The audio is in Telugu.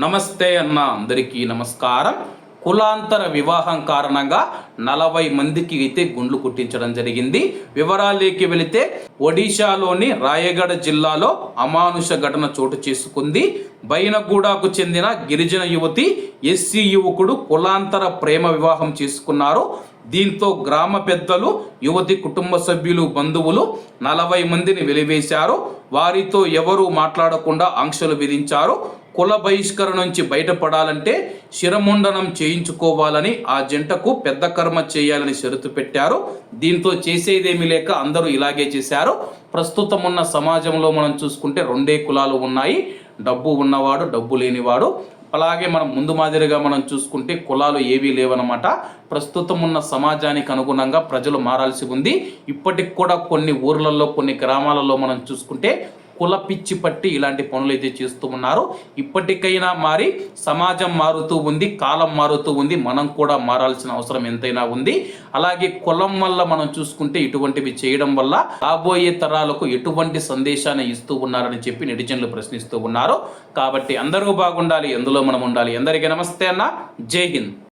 నమస్తే అన్న అందరికీ నమస్కారం. కులాంతర వివాహం కారణంగా నలభై మందికి అయితే గుండ్లు కుట్టించడం జరిగింది. వివరాలేకి వెళితే ఒడిశాలోని రాయగఢ జిల్లాలో అమానుష ఘటన చోటు చేసుకుంది. బైనగూడకు చెందిన గిరిజన యువతి ఎస్సీ యువకుడు కులాంతర ప్రేమ వివాహం చేసుకున్నారు. దీంతో గ్రామ పెద్దలు యువతి కుటుంబ సభ్యులు బంధువులు నలభై మందిని వెలివేశారు. వారితో ఎవరూ మాట్లాడకుండా ఆంక్షలు విధించారు. కుల బహిష్కరణ నుంచి బయటపడాలంటే శిరముండనం చేయించుకోవాలని ఆ జంటకు పెద్ద కర్మ చేయాలని షరతు పెట్టారు. దీంతో చేసేదేమీ లేక అందరూ ఇలాగే చేశారు. ప్రస్తుతం ఉన్న సమాజంలో మనం చూసుకుంటే రెండే కులాలు ఉన్నాయి. డబ్బు ఉన్నవాడు డబ్బు లేనివాడు. అలాగే మనం ముందు మాదిరిగా మనం చూసుకుంటే కులాలు ఏవీ లేవనమాట ప్రస్తుతం ఉన్న సమాజానికి అనుగుణంగా ప్రజలు మారాల్సి ఉంది. ఇప్పటికి కూడా కొన్ని ఊర్లలో కొన్ని గ్రామాలలో మనం చూసుకుంటే కుల పిచ్చి పట్టి ఇలాంటి పనులు అయితే చేస్తూ ఉన్నారు ఇప్పటికైనా మారి సమాజం మారుతూ ఉంది కాలం మారుతూ ఉంది మనం కూడా మారాల్సిన అవసరం ఎంతైనా ఉంది. అలాగే కులం వల్ల మనం చూసుకుంటే ఇటువంటివి చేయడం వల్ల రాబోయే తరాలకు ఎటువంటి సందేశాన్ని ఇస్తూ ఉన్నారని చెప్పి నెటిజన్లు ప్రశ్నిస్తూ ఉన్నారు. కాబట్టి అందరూ బాగుండాలి ఎందులో మనం ఉండాలి? అందరికీ నమస్తే అన్న. జై హింద్.